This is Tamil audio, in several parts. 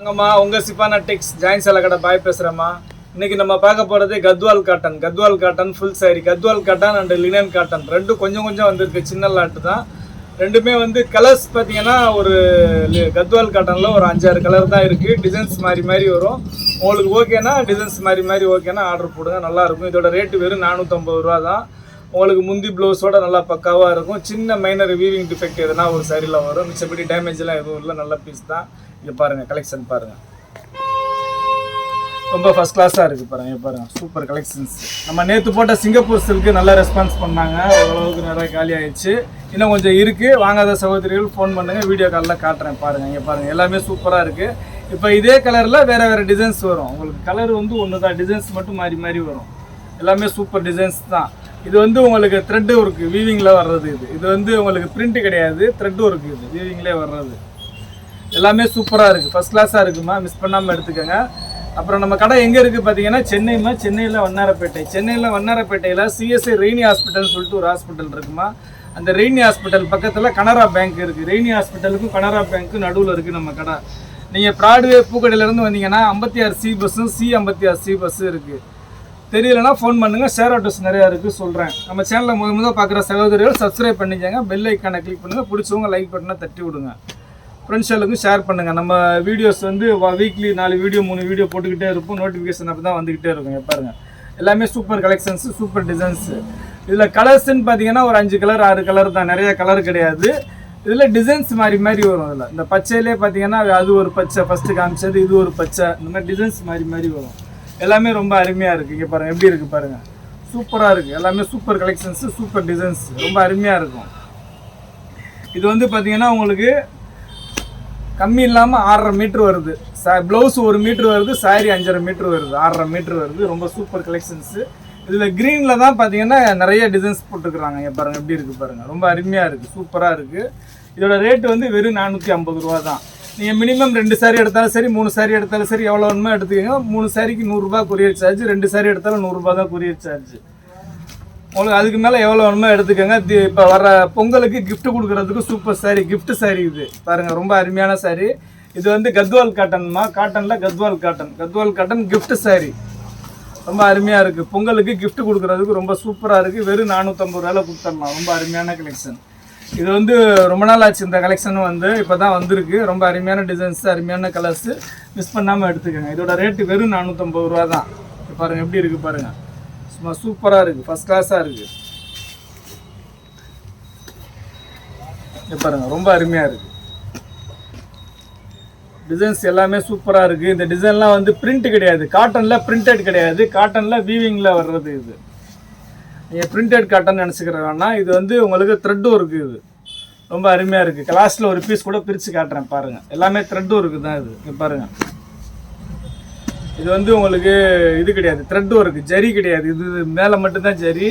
வாங்கம்மா உங்கள் சிப்பானா டெக்ஸ் ஜாயின் சேலை கடை பாய் பேசுகிறேம்மா இன்னைக்கு நம்ம பார்க்க போகிறது Gadwal cotton. Gadwal cotton full sari Gadwal cotton and linen cotton ரெண்டும் கொஞ்சம் கொஞ்சம் வந்திருக்கு. சின்ன லாட்டு தான். ரெண்டுமே வந்து கலர்ஸ் பார்த்தீங்கன்னா ஒரு லி- கத்வால் காட்டனில் ஒரு அஞ்சாறு கலர் தான் இருக்குது டிசைன்ஸ் மாதிரி மாதிரி வரும். உங்களுக்கு ஓகேனா டிசைன்ஸ் மாதிரி மாதிரி ஓகேனா ஆர்டர் போடுங்க. நல்லாயிருக்கும் இதோட ரேட்டு வெறும் நானூற்றம்பது ரூபா தான். உங்களுக்கு முந்தி ப்ளவுஸோட நல்லா பக்காவாக இருக்கும். சின்ன மைனர் வீவிங் டிஃபெக்ட் எதுனா ஒரு சரியில் வரும். மிச்சப்படி டேமேஜ்லாம் எதுவும் இல்லை. நல்ல பீஸ் தான். இங்கே பாருங்கள் கலெக்ஷன் பாருங்கள் ரொம்ப ஃபஸ்ட் கிளாஸாக இருக்குது பாருங்க பாருங்கள் சூப்பர் கலெக்ஷன்ஸ் நம்ம நேற்று போட்ட சிங்கப்பூர் சில்க்கு நல்லா ரெஸ்பான்ஸ் பண்ணாங்க. ஓரளவுக்கு நிறைய காலி ஆயிடுச்சு. இன்னும் கொஞ்சம் இருக்குது வாங்காத சகோதரிகள் ஃபோன் பண்ணுங்கள் வீடியோ காலில் காட்டுறேன் பாருங்கள் இங்கே பாருங்கள் எல்லாமே சூப்பராக இருக்குது இப்போ இதே கலரில் வேறு வேறு டிசைன்ஸ் வரும். உங்களுக்கு கலர் வந்து ஒன்று தான் டிசைன்ஸ் மட்டும் மாறி மாறி வரும். எல்லாமே சூப்பர் டிசைன்ஸ் தான். இது வந்து உங்களுக்கு த்ரெட்டு ஒர்க்கு வீவிங்கில் வர்றது இது. இது வந்து உங்களுக்கு பிரிண்ட்டு கிடையாது த்ரெட்டு ஒர்க்கு இது. வீவிங்லேயே வர்றது. எல்லாமே சூப்பராக இருக்குது ஃபஸ்ட் கிளாஸாக இருக்குமா? மிஸ் பண்ணாமல் எடுத்துக்கோங்க. அப்புறம் நம்ம கடை எங்கே இருக்குது பார்த்தீங்கன்னா சென்னைமா சென்னையில் வண்ணாரப்பேட்டை. சென்னையில் வண்ணாரப்பேட்டையில் சிஎஸ்ஐ ரெய்னி ஹாஸ்பிட்டல்னு சொல்லிட்டு ஒரு ஹாஸ்பிட்டல் இருக்குமா? அந்த ரெய்னி ஹாஸ்பிட்டல் பக்கத்தில் கனரா பேங்க் இருக்குது ரெய்னி ஹாஸ்பிட்டலுக்கும் கனரா பேங்க்கும் நடுவில் இருக்குது நம்ம கடை. நீங்கள் ப்ராட்வே பூக்கடையிலேருந்து வந்தீங்கன்னா ஐம்பத்தி ஆறு சி பஸ்ஸும் சி ஐம்பத்தி ஆறு சி பஸ்ஸும் இருக்குது தெரியலனா ஃபோன் பண்ணுங்கள் ஷேர் ஆட்டோஸ் நிறையா இருக்குது சொல்கிறேன் நம்ம சேனலில் முத முத பார்க்குற சகோதரிகள் சப்ஸ்கிரைப் பண்ணிக்கோங்க. பெல் ஐக்கானை கிளிக் பண்ணுங்கள் பிடிச்சவங்க லைக் பட்டனை தட்டி விடுங்க. ஃப்ரெண்ட்ஸுகளுக்கும் ஷேர் பண்ணுங்கள் நம்ம வீடியோஸ் வந்து வீக்லி நாலு வீடியோ மூணு வீடியோ போட்டுக்கிட்டே இருப்போம். நோட்டிஃபிகேஷன் அப்போ தான் வந்துக்கிட்டே இருக்கும் பாருங்கள் எல்லாமே சூப்பர் கலெக்ஷன்ஸ் சூப்பர் டிசைன்ஸ் இதில் கலர்ஸ்ன்னு பார்த்தீங்கன்னா ஒரு அஞ்சு கலர் ஆறு கலர் தான். நிறைய கலர் கிடையாது. இதில் டிசைன்ஸ் மாதிரி மாதிரி வரும் அதில் இந்த பச்சையிலே பார்த்தீங்கன்னா அது ஒரு பச்சை ஃபஸ்ட்டு காமிச்சது இது ஒரு பச்சை. இந்த மாதிரி டிசைன்ஸ் மாதிரி மாதிரி வரும். எல்லாமே ரொம்ப அருமையாக இருக்குது இங்கே பாருங்கள் எப்படி இருக்குது பாருங்கள் சூப்பராக இருக்குது எல்லாமே சூப்பர் கலெக்ஷன்ஸு சூப்பர் டிசைன்ஸ் ரொம்ப அருமையாக இருக்கும். இது வந்து பார்த்தீங்கன்னா உங்களுக்கு கம்மி இல்லாமல் ஆறரை மீட்ரு வருது. சா ப்ளவுஸ் ஒரு மீட்ரு வருது சாரி அஞ்சரை மீட்ரு வருது. ஆறரை மீட்ரு வருது. ரொம்ப சூப்பர் கலெக்ஷன்ஸு இதில் க்ரீனில் தான் பார்த்தீங்கன்னா நிறைய டிசைன்ஸ் போட்டுருக்குறாங்க. பாருங்கள் எப்படி இருக்குது பாருங்கள் ரொம்ப அருமையாக இருக்குது சூப்பராக இருக்குது இதோட ரேட்டு வந்து வெறும் நானூற்றி ஐம்பது ரூபா தான். நீங்கள் மினிமம் ரெண்டு சாரி எடுத்தாலும் சரி மூணு சாரி எடுத்தாலும் சரி எவ்வளோ வேணுமோ எடுத்துக்கோங்க. மூணு சாரிக்கு நூறுரூபா கொரியர் சார்ஜ் ரெண்டு சாரி எடுத்தாலும் நூறுரூபா தான் கொரியர் சார்ஜ் உங்களுக்கு அதுக்கு மேலே எவ்வளோ வேணுமோ எடுத்துக்கோங்க. இப்போ வர பொங்கலுக்கு கிஃப்ட் கொடுக்கறதுக்கு சூப்பர் சாரி கிஃப்ட் சாரி இது. பாருங்கள் ரொம்ப அருமையான சாரி இது வந்து கத்வால் காட்டன்மா காட்டனில் Gadwal cotton Gadwal cotton gift sari ரொம்ப அருமையாக இருக்குது பொங்கலுக்கு கிஃப்ட் கொடுக்கறதுக்கு ரொம்ப சூப்பராக இருக்குது வெறும் நானூற்றம்பது ரூபாயில் கொடுத்துடலாம் ரொம்ப அருமையான கலெக்ஷன் இது வந்து ரொம்ப நாள் ஆச்சு இந்த கலெக்ஷன் வந்து. இப்போ தான் வந்திருக்கு. ரொம்ப அருமையான டிசைன்ஸ் அருமையான கலர்ஸு மிஸ் பண்ணாமல் எடுத்துக்கோங்க. இதோட ரேட்டு வெறும் நானூற்றம்பது ரூபா தான். பாருங்கள் எப்படி இருக்குது பாருங்கள் சும்மா சூப்பராக இருக்குது ஃபஸ்ட் கிளாஸாக இருக்குது இங்க பாருங்க ரொம்ப அருமையாக இருக்குது டிசைன்ஸ் எல்லாமே சூப்பராக இருக்குது இந்த டிசைன்லாம் வந்து பிரிண்ட் கிடையாது. காட்டனில் பிரிண்டட் கிடையாது. காட்டனில் வீவிங்கில் வர்றது இது. நீங்கள் பிரிண்டட் காட்டன் நினச்சிக்கிற இது வந்து உங்களுக்கு த்ரெட்டும் இருக்குது இது. ரொம்ப அருமையாக இருக்குது கிளாஸில் ஒரு பீஸ் கூட பிரித்து காட்டுறேன் பாருங்கள் எல்லாமே த்ரெட்டும் இருக்குது தான் இது. பாருங்கள் இது வந்து உங்களுக்கு இது கிடையாது த்ரெட் ஒர்க்கு ஜரி கிடையாது. இது மேலே மட்டும்தான் ஜரி.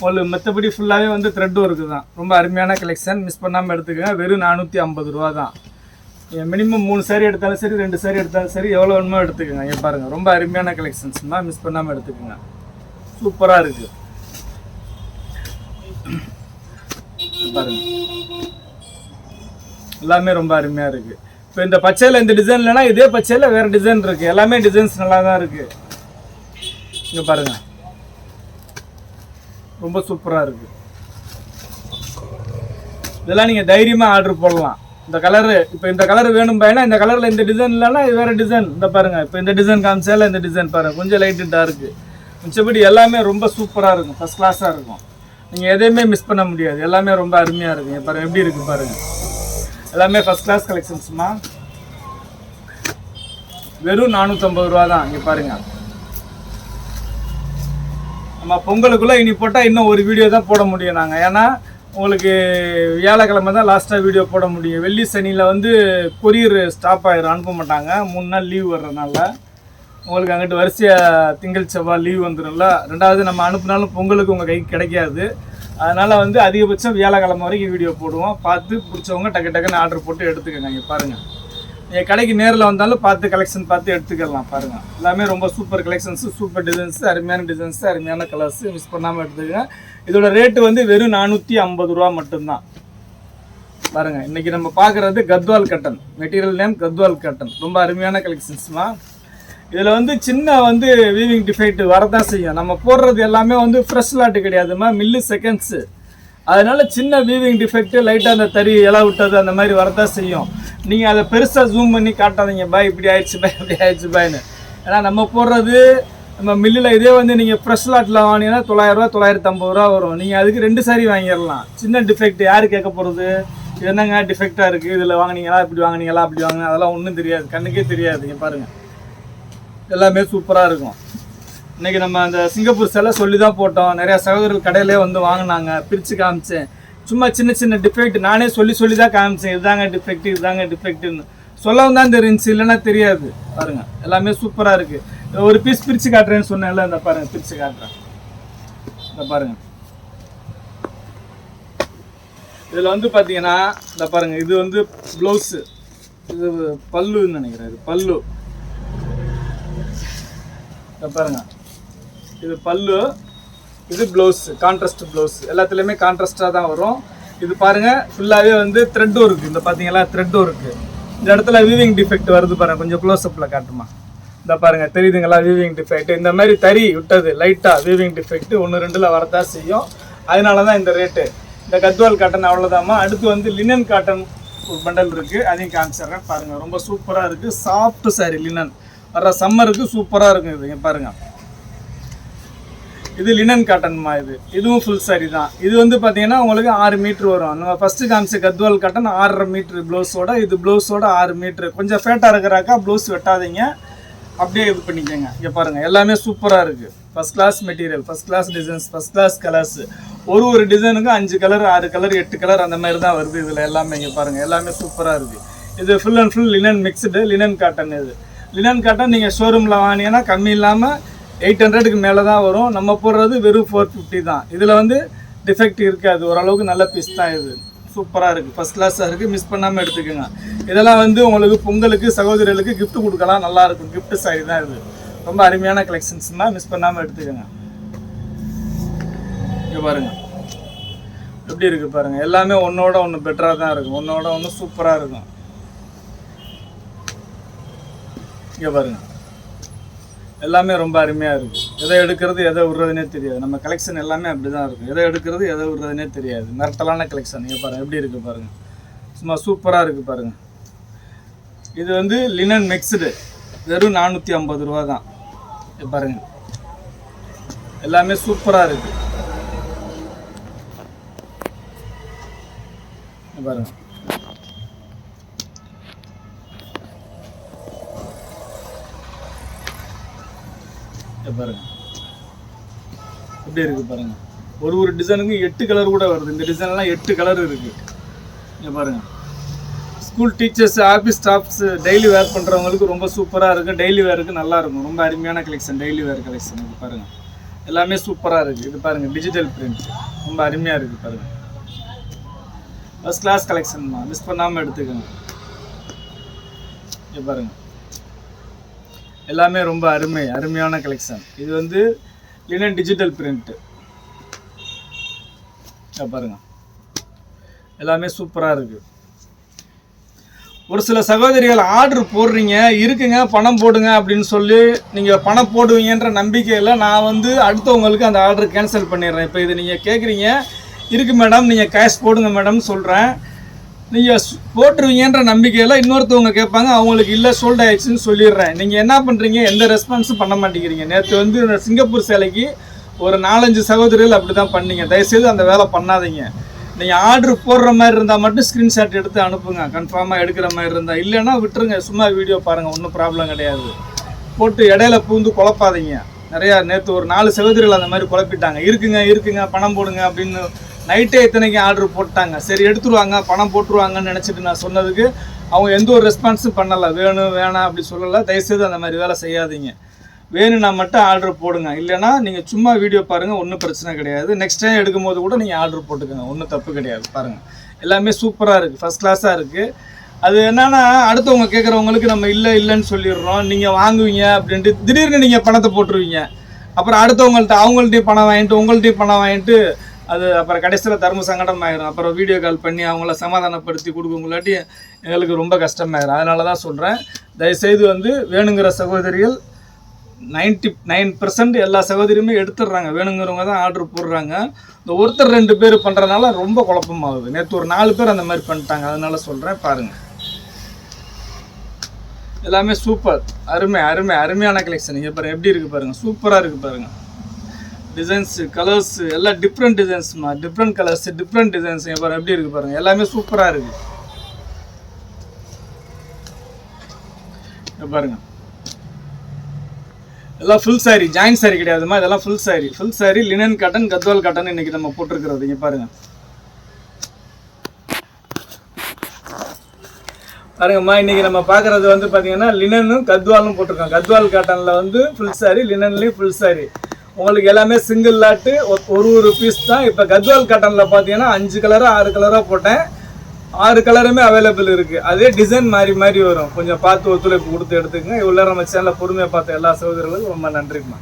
உங்களுக்கு மற்றபடி ஃபுல்லாகவே வந்து த்ரெட் ஒர்க்கு தான். ரொம்ப அருமையான கலெக்ஷன் மிஸ் பண்ணாமல் எடுத்துக்கங்க. வெறும் நானூற்றி ஐம்பது ரூபா தான். மினிமம் மூணு சாரி எடுத்தாலும் சரி ரெண்டு சாரி எடுத்தாலும் சரி எவ்வளோ வேணுமோ எடுத்துக்கோங்க. இங்கே பாருங்கள் ரொம்ப அருமையான கலெக்ஷன்ஸ்மா மிஸ் பண்ணாமல் எடுத்துக்கோங்க. சூப்பராக இருக்குது பாருங்க. எல்லாமே ரொம்ப அருமையாக இருக்குது இப்போ இந்த பச்சையில் இந்த டிசைன் இல்லைனா இதே பச்சையில் வேறு டிசைன் இருக்குது எல்லாமே டிசைன்ஸ் நல்லா தான் இருக்குது இங்கே பாருங்கள் ரொம்ப சூப்பராக இருக்குது இதெல்லாம் நீங்கள் தைரியமாக ஆர்டர் போடலாம். இந்த கலரு இப்போ இந்த கலர் வேணும் பையனா இந்த கலரில் இந்த டிசைன் இல்லைன்னா இது வேறு டிசைன் இந்த பாருங்கள் இப்போ இந்த டிசைன் காமிச்சால இந்த டிசைன் பாருங்கள் கொஞ்சம் லைட்டு டார்க்கு மிச்சபடி எல்லாமே ரொம்ப சூப்பராக இருக்கும். ஃபஸ்ட் கிளாஸாக இருக்கும். நீங்கள் எதையுமே மிஸ் பண்ண முடியாது. எல்லாமே ரொம்ப அருமையாக இருக்கும். பாருங்கள் எப்படி இருக்குது பாருங்கள் எல்லாமே ஃபஸ்ட் கிளாஸ் கலெக்ஷன்ஸ்மா வெறும் நானூற்றம்பது ரூபா தான் இங்கே பாருங்கள் நம்ம பொங்கலுக்குள்ளே இனி போட்டால் இன்னும் ஒரு வீடியோ தான் போட முடியும் நாங்கள் ஏன்னா உங்களுக்கு வியாழக்கிழமை தான் லாஸ்ட்டாக வீடியோ போட முடியும். வெள்ளி சனியில் வந்து கொரியர் ஸ்டாப் ஆகிரும் அனுப்ப மாட்டாங்க. மூணு நாள் லீவ் வர்றதுனால உங்களுக்கு அங்கிட்டு வரிசையாக திங்கள் செவ்வாய் லீவ் வந்துடும்ல ரெண்டாவது நம்ம அனுப்புனாலும் பொங்கலுக்கு உங்கள் கைக்கு கிடைக்காது. அதனால் வந்து அதிகபட்சம் வியாழக்கிழமை வரைக்கும் வீடியோ போடுவோம். பார்த்து பிடிச்சவங்க டக்கு டக்குன்னு ஆர்டர் போட்டு எடுத்துக்கோங்க இங்கே பாருங்கள் நீங்கள் கடைக்கு நேரில் வந்தாலும் பார்த்து கலெக்ஷன் பார்த்து எடுத்துக்கலாம் பாருங்கள் எல்லாமே ரொம்ப சூப்பர் கலெக்ஷன்ஸு சூப்பர் டிசைன்ஸு அருமையான டிசைன்ஸு அருமையான கலர்ஸு மிஸ் பண்ணாமல் எடுத்துக்கோங்க. இதோட ரேட்டு வந்து வெறும் நானூற்றி ஐம்பது ரூபா மட்டும்தான். பாருங்கள் இன்றைக்கி நம்ம பார்க்குறது Gadwal cotton material name Gadwal cotton ரொம்ப அருமையான கலெக்ஷன்ஸ்மா இதில் வந்து சின்ன வந்து வீவிங் டிஃபெக்ட் வரதான் செய்யும். நம்ம போடுறது எல்லாமே வந்து ஃப்ரெஷ் லாட்டு கிடையாதுமா மில்லு செகண்ட்ஸு அதனால சின்ன வீவிங் டிஃபெக்ட்டு லைட்டாக அந்த தறி இலை விட்டது அந்த மாதிரி வரதான் செய்யும். நீங்கள் அதை பெருசாக ஜூம் பண்ணி காட்டாதீங்க. பாய் இப்படி ஆயிடுச்சு பாய் இப்படி ஆயிடுச்சு பாய்னு ஏன்னா நம்ம போடுறது நம்ம மில்லில் இதே வந்து நீங்கள் ஃப்ரெஷ் லாட்டில் வாங்கினீங்கன்னா தொள்ளாயிரரூவா தொள்ளாயிரத்தி ஐம்பது ரூபா வரும். நீங்கள் அதுக்கு ரெண்டு சாரி வாங்கிடலாம். சின்ன டிஃபெக்ட் யார் கேட்க போகிறது என்னங்க டிஃபெக்டாக இருக்குது இதில் வாங்குனீங்களா? இப்படி வாங்குனீங்களா? அப்படி வாங்கினா அதெல்லாம் ஒன்றும் தெரியாது. கண்ணுக்கே தெரியாது நீங்கள் பாருங்கள் எல்லாமே சூப்பராக இருக்கும். இன்றைக்கி நம்ம அந்த சிங்கப்பூர் சிலை சொல்லி தான் போட்டோம். நிறையா சகோதரர்கள் கடையிலே வந்து வாங்கினாங்க. பிரித்து காமிச்சேன். சும்மா சின்ன சின்ன டிஃபெக்ட் நானே சொல்லி சொல்லி தான் காமிச்சேன் இதுதாங்க டிஃபெக்ட் இதுதாங்க டிஃபெக்ட்னு சொல்லவும் தான் தெரிஞ்சுச்சு இல்லைன்னா தெரியாது. பாருங்க எல்லாமே சூப்பராக இருக்கு. ஒரு பீஸ் பிரித்து காட்டுறேன்னு சொன்னேன்ல இந்த பாருங்க பிரித்து காட்டுறேன். இந்த பாருங்க. இதில் வந்து பார்த்தீங்கன்னா இந்த பாருங்க இது வந்து ப்ளவுஸு இது பல்லுன்னு நினைக்கிறேன் இது பல்லு. இதை பாருங்க. இது பல்லு இது ப்ளவுஸ் கான்ட்ராஸ்ட் ப்ளவுஸ் எல்லாத்துலேயுமே கான்ட்ராஸ்டாக தான் வரும். இது பாருங்க ஃபுல்லாகவே வந்து த்ரெட்டும் இருக்குது இந்த பார்த்தீங்களா த்ரெட்டும் இருக்குது இந்த இடத்துல வீவிங் டிஃபெக்ட் வருது பாருங்க. கொஞ்சம் க்ளோஸ்அப்பில் காட்டுமா. இந்த பாருங்க தெரியுதுங்களா வீவிங் டிஃபெக்ட் இந்த மாதிரி தறி விட்டது லைட்டாக வீவிங் டிஃபெக்ட் ஒன்று ரெண்டில் வரதான் செய்யும். அதனால தான் இந்த ரேட்டு இந்த கத்வால் காட்டன் அவ்வளோதாம்மா அடுத்து வந்து லினன் காட்டன் ஒரு பண்டல் இருக்குது அதையும் காமிச்சிடுறேன். பாருங்கள் ரொம்ப சூப்பராக இருக்குது சாஃப்ட் சாரி லினன் வர்ற சம்மருக்கு சூப்பராக இருக்கும் இது. பாருங்கள் இது லினன் காட்டன்மா இது. இதுவும் ஃபுல் saree தான். இது வந்து பார்த்தீங்கன்னா உங்களுக்கு ஆறு மீட்ரு வரும். நம்ம ஃபஸ்ட்டு காமிச்ச கத்வால் காட்டன் ஆறரை மீட்ரு ப்ளவுஸோட இது ப்ளவுஸோட ஆறு மீட்ரு கொஞ்சம் ஃபேட்டாக இருக்கிறாக்கா ப்ளவுஸ் வெட்டாதீங்க. அப்படியே இது பண்ணிக்கோங்க. இங்கே பாருங்கள் எல்லாமே சூப்பராக இருக்குது first class material first class designs first class colours ஒரு ஒரு டிசைனுக்கும் அஞ்சு கலர் ஆறு கலர் எட்டு கலர் அந்த மாதிரி தான் வருது இதில் எல்லாமே. இங்கே பாருங்கள் எல்லாமே சூப்பராக இருக்குது இது full and full linen mixed linen cotton இது. லினன் காட்டன் நீங்கள் ஷோரூமில் வாங்கினீங்கன்னா கம்மி இல்லாமல் எயிட் ஹண்ட்ரடுக்கு மேலே தான் வரும். நம்ம போடுறது வெறும் ஃபோர் ஃபிஃப்டி தான். இதில் வந்து டிஃபெக்ட் இருக்காது. ஓரளவுக்கு நல்ல பீஸ் தான் இது. சூப்பராக இருக்குது ஃபஸ்ட் கிளாஸாக இருக்குது மிஸ் பண்ணாமல் எடுத்துக்கோங்க. இதெல்லாம் வந்து உங்களுக்கு பொங்கலுக்கு சகோதரிகளுக்கு கிஃப்ட் கொடுக்கலாம். நல்லாயிருக்கும் கிஃப்ட் சாரி தான் இது. ரொம்ப அருமையான கலெக்ஷன்ஸ் தான். மிஸ் பண்ணாமல் எடுத்துக்கோங்க. இங்கே பாருங்கள் எப்படி இருக்குது பாருங்கள் எல்லாமே ஒன்றோட ஒன்று பெட்டராக தான் இருக்கும். ஒன்றோட ஒன்று சூப்பராக இருக்கும். இங்கே பாருங்க. எல்லாமே ரொம்ப அருமையாக இருக்கும் எதை எடுக்கிறது எதை விடுறதுனே தெரியாது. நம்ம கலெக்ஷன் எல்லாமே அப்படி தான் இருக்கும். எதை எடுக்கிறது எதை விடுறதுனே தெரியாது. மிரட்டலான கலெக்ஷன் இங்கே பாருங்கள் எப்படி இருக்கு பாருங்கள் சும்மா சூப்பராக இருக்குது பாருங்கள் இது வந்து லினன் மிக்ஸ்டு வெறும் நானூற்றி ஐம்பது ரூபா தான் இங்க பாருங்கள் எல்லாமே சூப்பராக இருக்குது பாருங்கள் பாருங்க பாருங்க. எப்படி இருக்கு பாருங்க. ஒரு ஒரு டிசைனுக்கும் எட்டு கலர் கூட வருது. இந்த டிசைன்லாம் எட்டு கலர் இருக்கு. இங்கே பாருங்க. School teachers office staffs daily wear பண்ணுறவங்களுக்கு ரொம்ப சூப்பராக இருக்கும் டெய்லி வேருக்கு நல்லா இருக்கும். ரொம்ப அருமையான கலெக்ஷன் டெய்லி வேர் கலெக்ஷன் இது பாருங்க. எல்லாமே சூப்பராக இருக்குது இது பாருங்க டிஜிட்டல் பிரிண்ட் ரொம்ப அருமையாக இருக்குது பாருங்க. ஃபஸ்ட் கிளாஸ் கலெக்ஷன் தான் மிஸ் பண்ணாமல் எடுத்துக்கோங்க. இது பாருங்க. எல்லாமே ரொம்ப அருமை அருமையான கலெக்ஷன் இது வந்து லினன் டிஜிட்டல் பிரிண்ட்டு பாருங்க. எல்லாமே சூப்பராக இருக்குது ஒரு சில சகோதரிகள் ஆர்டர் போடுறீங்க இருக்குங்க பணம் போடுங்க அப்படின்னு சொல்லி நீங்கள் பணம் போடுவீங்கன்ற நம்பிக்கையில் நான் வந்து அடுத்தவங்களுக்கு அந்த ஆர்டர் கேன்சல் பண்ணிடுறேன். இப்போ இது நீங்கள் கேட்குறீங்க இருக்கு மேடம் நீங்கள் கேஷ் போடுங்க மேடம் சொல்கிறேன் நீங்கள் போட்டுருவீங்கன்ற நம்பிக்கையில் இன்னொருத்தவங்க கேட்பாங்க அவங்களுக்கு இல்லை சோல்ட் ஆயிடுச்சுன்னு சொல்லிடுறேன். நீங்கள் என்ன பண்ணுறீங்க எந்த ரெஸ்பான்ஸும் பண்ண மாட்டேங்கிறீங்க. நேற்று வந்து சிங்கப்பூர் சேலைக்கு ஒரு நாலஞ்சு சகோதரிகள் அப்படி தான் பண்ணீங்க. தயவுசெய்து அந்த வேலை பண்ணாதீங்க. நீங்கள் ஆர்டர் போடுற மாதிரி இருந்தால் மட்டும் ஸ்க்ரீன்ஷாட் எடுத்து அனுப்புங்க. கன்ஃபார்மாக எடுக்கிற மாதிரி இருந்தால் இல்லைன்னா விட்டுருங்க. சும்மா வீடியோ பாருங்கள் ஒன்றும் ப்ராப்ளம் கிடையாது. போட்டு இடையில பூந்து குழப்பாதீங்க. நிறையா நேற்று ஒரு நாலு சகோதரிகள் அந்த மாதிரி குழப்பிட்டாங்க. இருக்குங்க இருக்குங்க. பணம் போடுங்க. அப்படின்னு நைட்டே இத்தனைக்கு ஆர்டர் போட்டாங்க. சரி எடுத்துருவாங்க பணம் போட்டுருவாங்கன்னு நினச்சிட்டு நான் சொன்னதுக்கு அவங்க எந்த ஒரு ரெஸ்பான்ஸும் பண்ணலை. வேணும் வேணாம் அப்படி சொல்லலை. தயவுசெய்து அந்த மாதிரி வேலை செய்யாதீங்க. வேணும்னா மட்டும் ஆர்டர் போடுங்க. இல்லைன்னா நீங்கள் சும்மா வீடியோ பாருங்கள் ஒன்றும் பிரச்சனை கிடையாது. நெக்ஸ்ட் டைம் எடுக்கும்போது கூட நீங்கள் ஆர்டர் போட்டுக்கோங்க. ஒன்றும் தப்பு கிடையாது. பாருங்கள் எல்லாமே சூப்பராக இருக்குது ஃபஸ்ட் கிளாஸாக இருக்குது அது என்னன்னா அடுத்தவங்க கேட்குறவங்களுக்கு நம்ம இல்லை இல்லைன்னு சொல்லிடுறோம். நீங்கள் வாங்குவீங்க அப்படின்ட்டு திடீர்னு நீங்கள் பணத்தை போட்டுருவீங்க. அப்புறம் அடுத்தவங்கள்ட்ட அவங்கள்ட்டையும் பணம் வாங்கிட்டு உங்கள்ட்டையும் பணம் வாங்கிட்டு அது அப்புறம் கடைசியில் தர்ம சங்கடம் ஆயிரும் அப்புறம் வீடியோ கால் பண்ணி அவங்கள சமாதானப்படுத்தி கொடுக்கங்களாட்டி எங்களுக்கு ரொம்ப கஷ்டமாயிரும். அதனால தான் சொல்கிறேன் தயவுசெய்து வந்து வேணுங்கிற சகோதரிகள் நைன்டி நைன் பர்சன்ட் எல்லா சகோதரியுமே எடுத்துடுறாங்க. வேணுங்கிறவங்க தான் ஆர்டர் போடுறாங்க. இந்த ஒருத்தர் ரெண்டு பேர் பண்ணுறதுனால ரொம்ப குழப்பமாகுது. நேற்று ஒரு நாலு பேர் அந்த மாதிரி பண்ணிட்டாங்க. அதனால சொல்கிறேன் பாருங்கள் எல்லாமே சூப்பர் அருமை அருமை அருமையான கலெக்ஷன் இங்கே பாருங்கள் எப்படி இருக்குது பாருங்கள் சூப்பராக இருக்குது பாருங்கள் டிசைன்ஸு கலர்ஸ் எல்லாம் டிஃப்ரெண்ட் டிசைன்ஸ்மா டிஃப்ரெண்ட் கலர்ஸு டிஃப்ரெண்ட் டிசைன்ஸ் பாருங்கள் எப்படி இருக்குது பாருங்கள் எல்லாமே சூப்பராக இருக்குது பாருங்க. எல்லாம் ஃபுல் சாரி ஜாயின் சாரி கிடையாதுமா? இதெல்லாம் full sari full sari linen cotton Gadwal cotton இன்னைக்கு நம்ம போட்டிருக்கிறது. இங்கே பாருங்க. பாருங்கம்மா இன்னைக்கு நம்ம பார்க்கறது வந்து பார்த்தீங்கன்னா லினனும் கத்வாலும் போட்டிருக்கோம் கத்வால் காட்டனில் வந்து ஃபுல் சாரி லினன்லேயும் ஃபுல் சாரி உங்களுக்கு எல்லாமே சிங்கிள் லாட்டு ஒரு ஒரு பீஸ் தான். இப்போ கத்வால் காட்டனில் பார்த்தீங்கன்னா அஞ்சு கலராக ஆறு கலராக போட்டேன். ஆறு கலருமே அவைலபிள் இருக்குது அதே டிசைன் மாறி மாறி வரும். கொஞ்சம் பார்த்து ஒத்துழைப்பு கொடுத்து எடுத்துக்கங்க. இவ்வளோ நம்ம சேனலில் பொறுமையாக பார்த்த எல்லா சகோதரர்களுக்கும் ரொம்ப நன்றிம்மா.